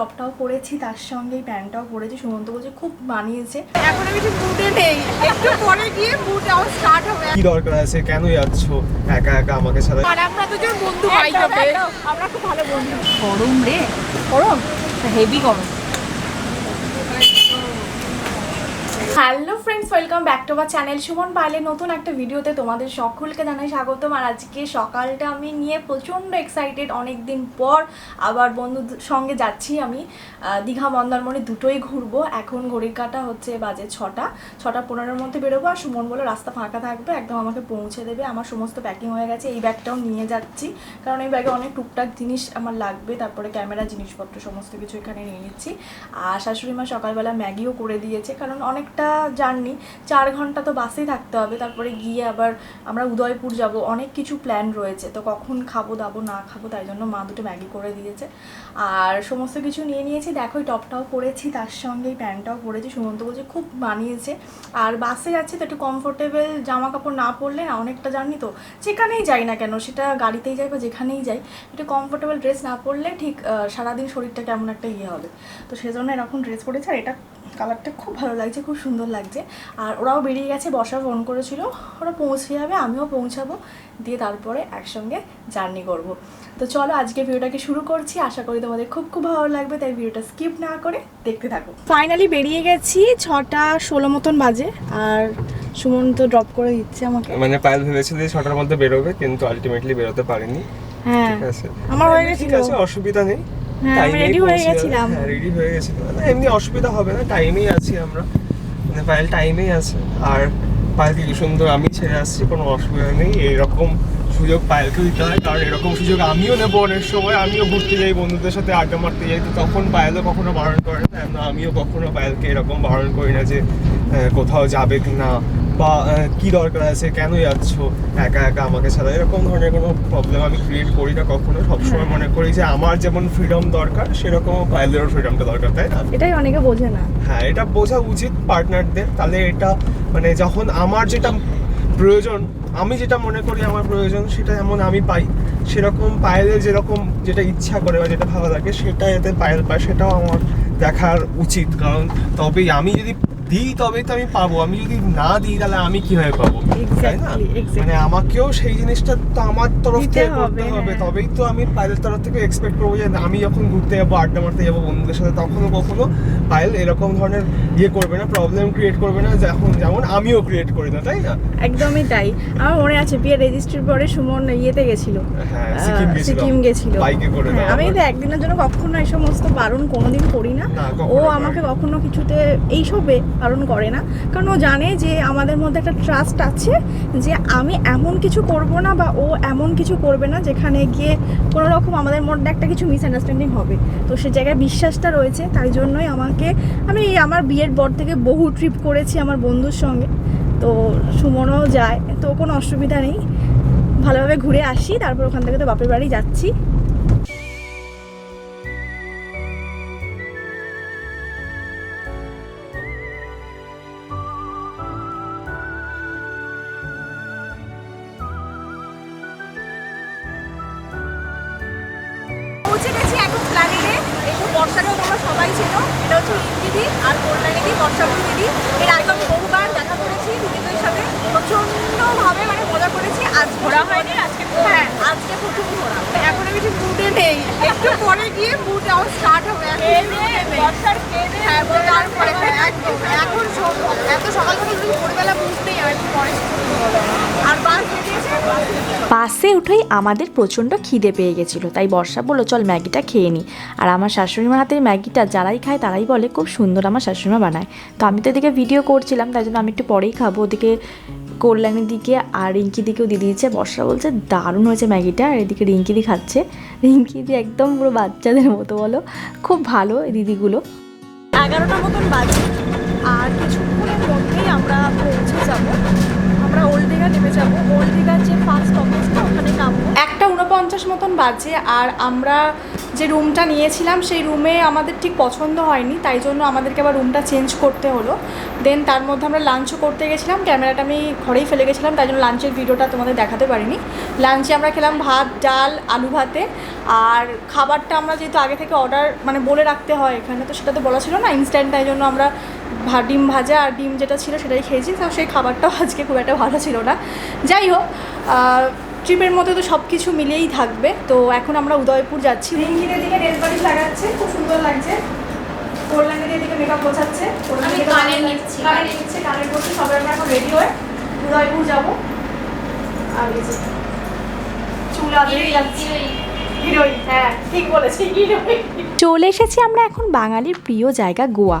টপটাও পরেছি তার সঙ্গে এই প্যান্টটাও পরেছি সুমন্ত বলছে খুব মানিয়েছে এখন আমি ঠিক মুডে নেই। একটু পরে গিয়ে মুড আবার স্টার্ট হবে। কি দরকার আছে? কেন যাচ্ছ? একা একা আমাকে ছাড়া আর আমরা দুজন বন্ধু আমরা খুব ভালো বন্ধু। গরম রে। গরম? হেভি গরম। Hello friends welcome back to our channel Suman পাইলের নতুন একটা ভিডিওতে তোমাদের সকলকে জানাই স্বাগতম। আর আজকে সকালটা আমি নিয়ে প্রচণ্ড এক্সাইটেড অনেক দিন পর আবার বন্ধুদের সঙ্গে যাচ্ছি আমি। দীঘা, মন্দারমণি দুটোই ঘুরবো। এখন ঘড়ির কাটা হচ্ছে বাজে ছটা। ছটা পনেরোর মধ্যে বেরোবো আর সুমন বলে রাস্তা ফাঁকা থাকবে, একদম আমাকে পৌঁছে দেবে। আমার সমস্ত প্যাকিং হয়ে গেছে, এই ব্যাগটাও নিয়ে যাচ্ছি। কারণ এই ব্যাগে অনেক টুকটাক জিনিস আমার লাগবে, তারপরে ক্যামেরা, জিনিসপত্র, সমস্ত কিছু এখানে নিয়ে নিচ্ছি। আর শাশুড়ি মা সকালবেলা ম্যাগিও করে দিয়েছে, কারণ অনেকটা জার্নি, চার ঘণ্টা তো বাসেই থাকতে হবে, তারপরে গিয়ে আবার আমরা উদয়পুর যাব, অনেক কিছু প্ল্যান রয়েছে, তো কখন খাব, দাবো, না খাব, তাই জন্য মা দুটো ম্যাগি করে দিয়েছে। আর সমস্ত কিছু নিয়ে নিয়েছি, দেখো এই টপটাও পরেছি, তার সঙ্গে এই প্যান্টটাও পরেছি, সুমন্ত বলছে খুব মানিয়েছে আর বাসে যাচ্ছি তো একটু কমফোর্টেবল জামা কাপড় না পরলে না, অনেকটা জার্নি তো, যেখানেই যাই না কেন, সেটা গাড়িতেই যাই বা যেখানেই যাই, একটু কমফোর্টেবল ড্রেস না পরলে ঠিক সারাদিন শরীরটা কেমন একটা ইয়ে হবে। তো সেজন্য এরকম ড্রেস পরেছে, আর এটা কালারটা খুব ভালো লাগছে খুব সুন্দর লাগছে। আর ওরাও বেরিয়ে গেছে বসা ফোন করেছিল ওরা পৌঁছে যাবে আমিও পৌঁছাবো দিয়ে তারপরে একসঙ্গে জার্নি করব। তো চলো আজকে ভিডিওটাকে শুরু করছি আশা করি তোমাদের খুব খুব ভালো লাগবে তাই ভিডিওটা স্কিপ না করে দেখতে থাকো। ফাইনালি বেরিয়ে গেছি ছটা ষোলো মতন বাজে আর সুমন তো ড্রপ করে দিচ্ছে আমাকে। মানে পায়েল ভেবেছিল যে ছটার মধ্যে বেরোবে কিন্তু আলটিমেটলি বেরোতে পারিনি। হ্যাঁ ঠিক আছে। আমার হয়ে ঠিক গেছিল আছে অসুবিধা নেই। হ্যাঁ, আমি হয়ে। গেছিলাম। হ্যাঁ রেডি হয়ে গেছিলাম। না এমনি অসুবিধা হবে না টাইমেই আছি আমরা। মানে টাইমেই আছে। আর পায়েলকে কি সুন্দর আমি ছেড়ে আসছি কোনো অসুবিধা নেই। এরকম সুযোগ পায়েলকে দিতে হয় কারণ এরকম সুযোগ আমিও নেব অনেক সময়। আমিও ঘুরতে যাই বন্ধুদের সাথে আড্ডা মারতে যাই। তো তখন পায়েলও কখনো বারণ করে না। আমিও কখনো পায়েলকে এরকম বারণ করি না যে কোথাও যাবে কি না বা কি দরকার আছে কেন যাচ্ছ একা একা আমাকে ছাড়া? এরকম ধরনের কোনো প্রবলেম আমি ক্রিয়েট করি না কখনো। সবসময় মনে করি যে আমার যেমন ফ্রিডম দরকার সেরকম পায়েলেরও ফ্রিডমটা দরকার তাই না? এটাই অনেকে বোঝে না। হ্যাঁ এটা বোঝা উচিত পার্টনারদের তাহলে এটা মানে যখন আমার যেটা প্রয়োজন আমি যেটা মনে করি আমার প্রয়োজন সেটা যেমন আমি পাই সেরকম পায়েলের যেরকম যেটা ইচ্ছা করে বা যেটা ভালো লাগে সেটা যাতে পায়েল পায় সেটাও আমার দেখার উচিত। কারণ তবেই আমি যদি দিই তবেই তো আমি পাবো। আমি যদি না দিই তাহলে আমি কীভাবে পাবো? তাই না. মানে আমাকেও সেই জিনিসটা তো আমার তরফ থেকে করতে হবে হ্যাঁ। তবেই তো আমি পায়েলের তরফ থেকে এক্সপেক্ট করব যে আমি যখন ঘুরতে যাব আড্ডা মারতে যাব বন্ধুদের সাথে তখনও কখনো পায়েল এরকম ধরনের ইয়ে করবে না প্রবলেম ক্রিয়েট করবে না যখন যেমন আমিও ক্রিয়েট করি না তাই না? একদমই তাই। আমার মনে আছে বিয়ে রেজিস্ট্রির পরে সুমন ইয়েতে গেছিল। হ্যাঁ সিকিম গেছিল। বাইকে করে হ্যাঁ, আমি তো একদিনের জন্য কখনো এই সমস্ত বারণ কোনোদিন করি না। ও আমাকে। কখনো কিছুতে এইসবে বারণ করে না। কারণ ও জানে যে আমাদের মধ্যে একটা ট্রাস্ট আছে যে আমি এমন কিছু করব না বা ও এমন কিছু করবে না যেখানে গিয়ে কোনো রকম আমাদের মধ্যে একটা কিছু মিসআন্ডারস্ট্যান্ডিং হবে। তো সে জায়গায় বিশ্বাসটা রয়েছে, তাই জন্যই আমাকে, আমি আমার বিয়ের পর থেকে বহু ট্রিপ করেছি আমার বন্ধুর সঙ্গে। তো সুমনও যায়, তো কোনো অসুবিধা নেই। ভালোভাবে ঘুরে আসি, তারপর ওখান থেকে তো বাপের বাড়ি যাচ্ছি। বর্ষাকেও তোমরা সবাই ছিল এটা হচ্ছে দিদি আর কল্যাণী দিদি বর্ষাপুর দিদি এর আগে আমি বহুবার দেখা করেছি দিদিদের সাথে প্রচণ্ডভাবে মানে মজা করেছি। আজ ঘোরা হয়নি আজকে হ্যাঁ আজকে প্রথম ঘোরা। এখন আমি ঠিক মুডে নেই। একটু পরে গিয়ে মুড আমার স্টার্ট হবে। বর্ষার হ্যাঁ তারপরে একদম এখন সব- এত সকাল থেকে যদি ভোরবেলা মুড নেই আর একটু পরে আর বাস বেরিয়েছে বাস বাসে উঠেই আমাদের প্রচণ্ড খিদে পেয়ে গেছিল। তাই বর্ষা বলল, চল ম্যাগিটা খেয়ে নিই আর আমার শাশুড়িমার হাতের ম্যাগিটা যারাই খায় তারাই বলে, খুব সুন্দর আমার শাশুড়িমা বানায়। তো আমি তো এদিকে ভিডিও করছিলাম, তাই জন্য আমি একটু পরেই খাব। ওদিকে কল্যাণীর দিকে আর রিঙ্কি দিকেও দিয়ে দিয়েছে। বর্ষা বলছে, দারুণ হয়েছে ম্যাগিটা। আর এদিকে রিঙ্কি দি খাচ্ছে। রিঙ্কি দি একদম পুরো বাচ্চাদের মতো বলো। খুব ভালো এই দিদিগুলো। এগারোটার মতন বাজে। আর কিছুক্ষণের মধ্যেই আমরা পৌঁছে যাব। আমরা ওল্ড দীঘা নেমে যাব। ওল্ড দীঘার যে ফার্স্ট অফিস না ওখানে নামবো। একটা উনপঞ্চাশ মতন বাজে আর আমরা যে রুমটা নিয়েছিলাম, সেই রুমে আমাদের ঠিক পছন্দ হয়নি, তাই জন্য আমাদেরকে আবার রুমটা চেঞ্জ করতে হলো। দেন তার মধ্যে আমরা লাঞ্চও করতে গেছিলাম, ক্যামেরাটা আমি ঘরেই ফেলে গেছিলাম, তাই জন্য লাঞ্চের ভিডিওটা তোমাদের দেখাতে পারিনি। লাঞ্চে আমরা খেলাম ভাত, ডাল, আলু ভাতে। আর খাবারটা আমরা যেহেতু আগে থেকে অর্ডার মানে বলে রাখতে হয়, এখানে তো সেটা তো বলা ছিল না ইনস্ট্যান্ট তাই জন্য আমরা ডিম ভাজা আর ডিম যেটা ছিল সেটাই খেয়েছি। তো সেই খাবারটাও আজকে খুব একটা ভালো ছিল না। যাই হোক ট্রিপের মধ্যে তো সব কিছু মিলিয়েই থাকবে। তো এখন আমরা উদয়পুর যাচ্ছি। রিঙ্গির দিকে নেল পালিশ লাগাচ্ছে খুব সুন্দর লাগছে। কল্যাণীর দিকে মেকআপ গোছাচ্ছে। আমি কানের নিচ্ছি, কানের কানের। নিচ্ছে কানের করছি সবাই আমরা এখন রেডি হয়ে উদয়পুর যাব। আর চুল আদলেই যাচ্ছি। হিরোইন হ্যাঁ ঠিক বলেছি হিরোইন। চলে এসেছি আমরা এখন বাঙালির প্রিয় জায়গা গোয়া।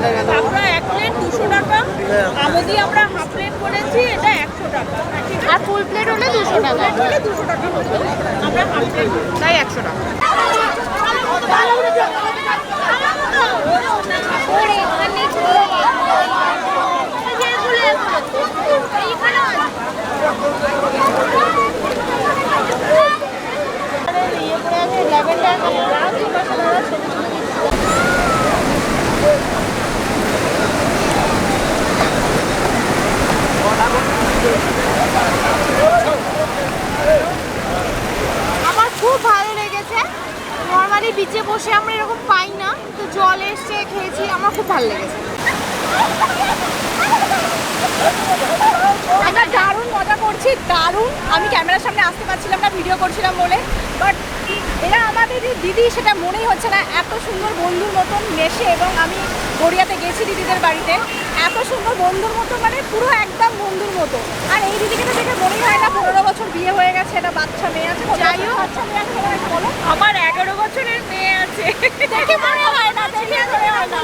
কাঁকড়া এক প্লেট দুশো টাকা আমদি আমরা হাফ প্লেট করেছি এটা একশো টাকা আর ফুল প্লেট হলে দুশো টাকা হলে দুশো টাকা আমরা হাফ প্লেট তাই একশো টাকা আমার খুব ভালো লেগেছে নর্মালি বিচে বসে আমরা এরকম পাই না, তো জল এসছে, খেয়েছি, আমার খুব ভালো লেগেছে। আমরা দারুণ মজা করছি, দারুণ। আমি ক্যামেরার সামনে আসতে পারছিলাম না ভিডিও করছিলাম বলে বাট এরা আমাদের যে দিদি সেটা মনেই হচ্ছে না। এত সুন্দর বন্ধুর মতন মেশে এবং আমি গড়িয়াতে গেছি দিদিদের বাড়িতে। এত সুন্দর বন্ধুর মতো মানে পুরো একদম বন্ধুর মতো। আর এই দিদিকে তো দেখে মনেই হয় না পনেরো বছর বিয়ে হয়ে গেছে এটা বাচ্চা মেয়ে আছে। যাই হোক। বাচ্চা মেয়ে আছে বলো আমার এগারো বছরের মেয়ে আছে। দেখে মনে হয় না দেখে মনে হয় না।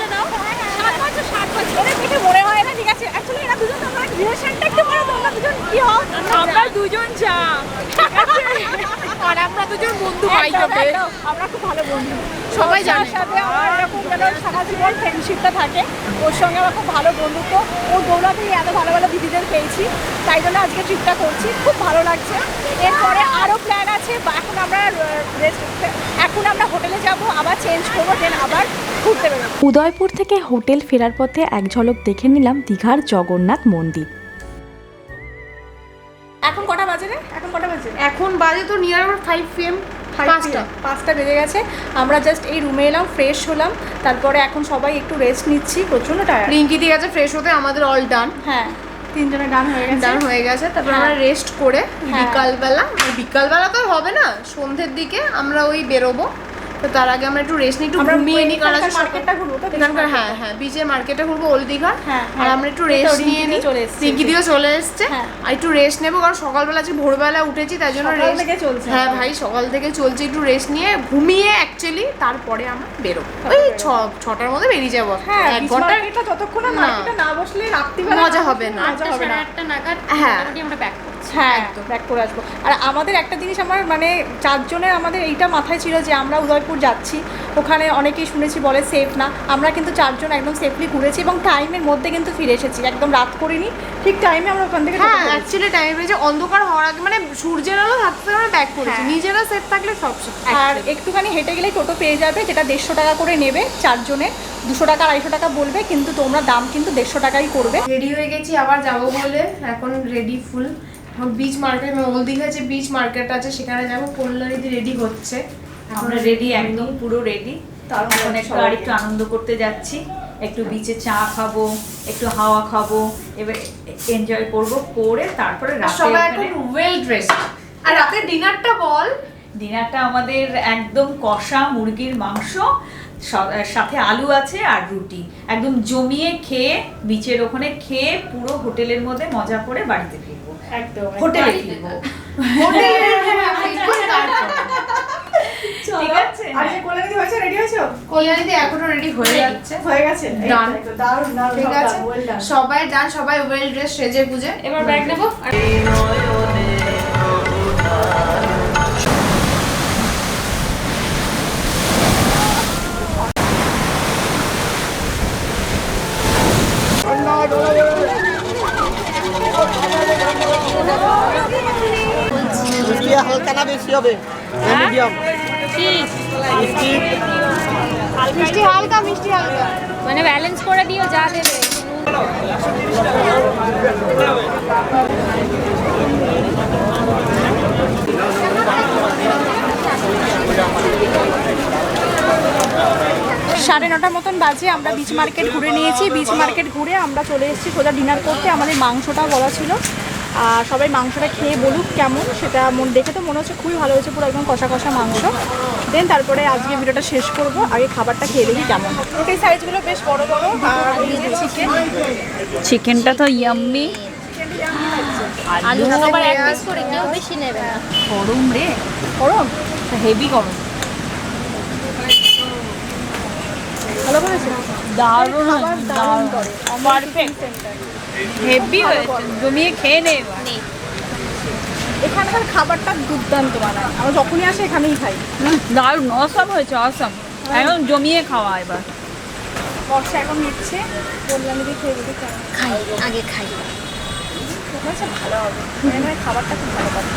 সাত বছর সাত বছর এদের দেখে মনে হয় না ঠিক আছে। অ্যাকচুয়ালি এরা দুজন তোমরা রিলেশনটা একটু বলো তোমরা দুজন কি হও? আমরা দুজন যা আর আমরা দুজন ভাই হবে আমরা খুব ভালো বন্ধু। সবাই জানে। সাথে আমার এরকম যেন সারা জীবন ফ্রেন্ডশিপটা থাকে। ওর সঙ্গে আমার খুব ভালো বন্ধুত্ব। ওর দৌড়াতেই এত ভালো ভালো দিদিদের পেয়েছি। তাই জন্য আজকে ট্রিপটা করছি। খুব ভালো লাগছে। এরপরে আরও প্ল্যান আছে। বা এখন আমরা এখন আমরা হোটেলে যাব আবার চেঞ্জ করব দেন আবার ঘুরতে বেরোবো। উদয়পুর থেকে হোটেল ফেরার পথে এক ঝলক দেখে নিলাম দীঘার জগন্নাথ মন্দির। এখন কটা বাজে রে? এখন কটা বাজে? এখন বাজে তো নিয়ার ফাইভ পিএম পাঁচটা। পাঁচটা বেজে গেছে। আমরা জাস্ট এই রুমে এলাম ফ্রেশ হলাম। তারপরে এখন সবাই একটু রেস্ট নিচ্ছি প্রচণ্ড টায়ার রিঙ্কি দিয়ে গেছে ফ্রেশ হতে আমাদের অল ডান হ্যাঁ তিনজনের ডান হয়ে গেছে। ডান হয়ে গেছে তারপর হ্যাঁ। আমরা রেস্ট করে হ্যাঁ। বিকালবেলা বিকালবেলা তো হবে না সন্ধ্যের দিকে আমরা ওই বেরোবো। তো তার আগে আমরা একটু রেস্ট নিই একটু ঘুমিয়ে নিই কারণ মার্কেটটা ঘুরবো এখানকার হ্যাঁ হ্যাঁ বিচের মার্কেটে ঘুরবো ওল্ড দীঘা। হ্যাঁ, আর হ্যাঁ। আমরা একটু রেস্ট নিয়ে নিই রিঙ্কি দিয়েও চলে এসছে। হ্যাঁ। আর একটু রেস্ট নেব কারণ সকালবেলা আজকে ভোরবেলা উঠেছি তাই জন্য রেস্ট থেকে চলছে। হ্যাঁ ভাই সকাল থেকে চলছে একটু রেস্ট নিয়ে ঘুমিয়ে অ্যাকচুয়ালি তারপরে আমরা বেরোবো। ওই ছ ছটার মধ্যে বেরিয়ে যাব। হ্যাঁ এক ঘণ্টা মার্কেটটা যতক্ষণ না বসলে রাত্রিবেলা মজা হবে না। মজা হবে না। হ্যাঁ। হ্যাঁ একদম। ব্যাক করে আসব। আর আমাদের একটা জিনিস আমার মানে চারজনের আমাদের এইটা মাথায় ছিল যে আমরা উদয়পুর যাচ্ছি। ওখানে অনেকেই শুনেছি বলে সেফ না। আমরা কিন্তু চারজন একদম সেফলি ঘুরেছি এবং টাইমের মধ্যে কিন্তু ফিরে এসেছি। একদম রাত করিনি ঠিক টাইমে আমরা ওখান থেকে হ্যাঁ অ্যাকচুয়ালি টাইম পেয়েছে অন্ধকার হওয়ার আগে মানে সূর্যের আলো থাকতে আমরা ব্যাক করেছি। হ্যাঁ। নিজেরা সেফ থাকলে সব আর একটুখানি হেঁটে গেলেই টোটো পেয়ে যাবে যেটা দেড়শো টাকা করে নেবে চারজনে। দুশো টাকা আড়াইশো টাকা বলবে কিন্তু তোমরা দাম কিন্তু দেড়শো টাকাই করবে। রেডি হয়ে গেছি আবার যাব বলে। এখন রেডি ফুল বিচ মার্কেট ওল দীঘা যে বিচ মার্কেট আছে সেখানে যাব। কল্যাণীদি রেডি হচ্ছে। আমরা রেডি একদম পুরো রেডি তার এখন একটু আর একটু আনন্দ করতে যাচ্ছি। একটু বিচে চা খাব একটু হাওয়া খাব এবার এনজয় করব করে তারপরে রাতে সবাই এখন ওয়েল ড্রেস আর রাতের ডিনারটা বল। ডিনারটা আমাদের একদম কষা মুরগির মাংস সাথে আলু আছে আর রুটি। একদম জমিয়ে খেয়ে বিচের ওখানে খেয়ে পুরো হোটেলের মধ্যে মজা করে বাড়িতে একদম হোটেলে ফিরবো ঠিক আছে আর যে হয়েছে? রেডি গেছো কল্যাণীতে এখনও রেডি হয়ে যাচ্ছে। হয়ে গেছে? দারুণ ঠিক আছে। সবাই ডান সবাই ওয়েল ড্রেস সেজে গুজে এবার ব্যাগ নেব? হবে? মিডিয়াম মিষ্টি? মিষ্টি হালকা মিষ্টি হালকা। মানে ব্যালেন্স করে দিও যা দেবে। সাড়ে নটার মতন বাজে আমরা বিচ মার্কেট ঘুরে নিয়েছি। বিচ মার্কেট ঘুরে আমরা চলে এসেছি সোজা ডিনার করতে। আমাদের মাংসটা বলা ছিল। সবাই মাংসটা খেয়ে বলুক কেমন সেটা মন দেখে তো মনে হচ্ছে খুবই ভালো হয়েছে পুরো একদম কষা কষা মাংস। দেন তারপরে আজকে ভিডিওটা শেষ করব আগে খাবারটা খেয়ে দেখি কেমন রুটির সাইজগুলো বেশ বড় বড় আর চিকেন চিকেনটা তো ইয়াম্মি আলু আবার এক পিস করে কেউ বেশি নেবে না। গরম রে। গরম? হেভি গরম। ভালো করেছে? দারুণ দারুণ পারফেক্ট হেভি হয়েছে। জমিয়ে খেয়ে নে এখানকার খাবারটা দুর্দান্ত বানায়। আমরা যখনই আসি এখানেই খাই। দারুণ। অসম হয়েছে অসম একদম জমিয়ে খাওয়া এবার। বর্ষা এখন নিচ্ছে দিয়ে খেয়ে দিতে খাই আগে খাই। ভালো হবে। হয় খাবারটা খুব ভালো পাবে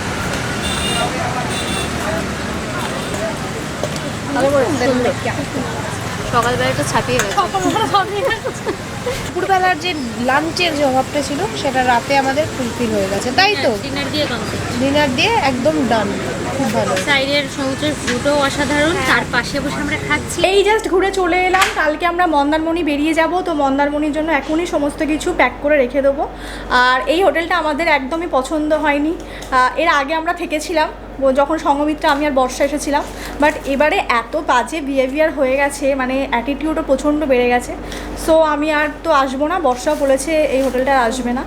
ভালো করে সুন্দর সকালবেলা একটু ছাপিয়ে গেছে। দুপুরবেলার যে লাঞ্চের যে অভাবটা ছিল সেটা রাতে আমাদের ফুলফিল হয়ে গেছে। তাই তো? ডিনার দিয়ে ডিনার দিয়ে একদম ডান খুব ভালো। সাইডের সমুদ্রের ভিউটাও অসাধারণ তার পাশে বসে আমরা খাচ্ছি। এই জাস্ট ঘুরে চলে এলাম। কালকে আমরা মন্দারমণি বেরিয়ে যাব তো মন্দারমণির জন্য এখনই সমস্ত কিছু প্যাক করে রেখে দেবো। আর এই হোটেলটা আমাদের একদমই পছন্দ হয়নি। এর আগে আমরা থেকেছিলাম। যখন সঙ্গমিত্রা, আমি আর বর্ষা এসেছিলাম বাট এবারে এত বাজে বিহেভিয়ার হয়ে গেছে মানে অ্যাটিটিউডও প্রচণ্ড বেড়ে গেছে। সো আমি আর তো আসব না, বর্ষাও বলেছে এই হোটেলটা আসবে না।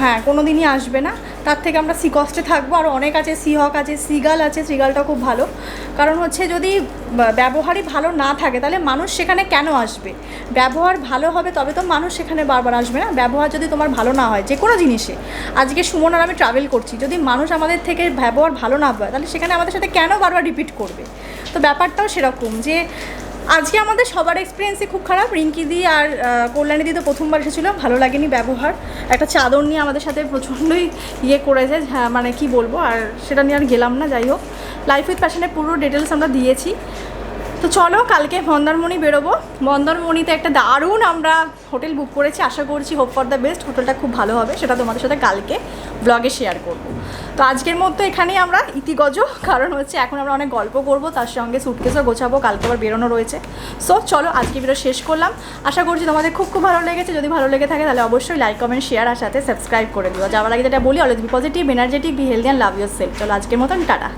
হ্যাঁ কোনো দিনই আসবে না। তার থেকে আমরা সি কস্টে থাকব আর অনেক আছে সি হক আছে সিগাল আছে সিগালটা খুব ভালো। কারণ হচ্ছে যদি ব্যবহারই ভালো না থাকে, তাহলে মানুষ সেখানে কেন আসবে? ব্যবহার ভালো হবে, তবে তো মানুষ সেখানে বারবার আসবে না। ব্যবহার যদি তোমার ভালো না হয়, যে কোনো জিনিসে। আজকে সুমন আর আমি ট্রাভেল করছি। যদি মানুষ আমাদের থেকে ব্যবহার ভালো না পায় তাহলে সেখানে আমাদের সাথে কেন বারবার রিপিট করবে? তো ব্যাপারটাও সেরকম যে, আজকে আমাদের সবার এক্সপিরিয়েন্সই খুব খারাপ। রিঙ্কি দি আর কল্যাণী দি তো প্রথমবার এসেছিল। ভালো লাগেনি ব্যবহার। একটা চাদর নিয়ে আমাদের সাথে প্রচণ্ডই ইয়ে করেছে হ্যাঁ মানে কি বলব? আর সেটা নিয়ে আর গেলাম না, যাই হোক। লাইফ উইথ প্যাশনের পুরো ডিটেলস আমরা দিয়েছি। তো চলো, কালকে মন্দারমণি বেরোবো। মন্দারমণিতে একটা দারুণ আমরা হোটেল বুক করেছি, আশা করছি হোপ ফর দ্য বেস্ট হোটেলটা খুব ভালো হবে, সেটা তোমাদের সাথে কালকে ব্লগে শেয়ার করব। তো আজকের মতো এখানেই আমরা ইতিগজ, কারণ হচ্ছে এখন আমরা অনেক গল্প করব, তার সঙ্গে সুটকেসও গোছাবো, কালকে আবার বেরোনো রয়েছে। সো চলো, আজকে ভিডিও শেষ করলাম। আশা করছি তোমাদের খুব খুব ভালো লেগেছে। যদি ভালো লেগে থাকে, তাহলে অবশ্যই লাইক কমেন্ট শেয়ার আর সাথে সাবস্ক্রাইব করে দিও। যাওয়ার আগে যেটা বলি already positive energetic be healthy and love yourself চলো, আজকের মতন, টাটা।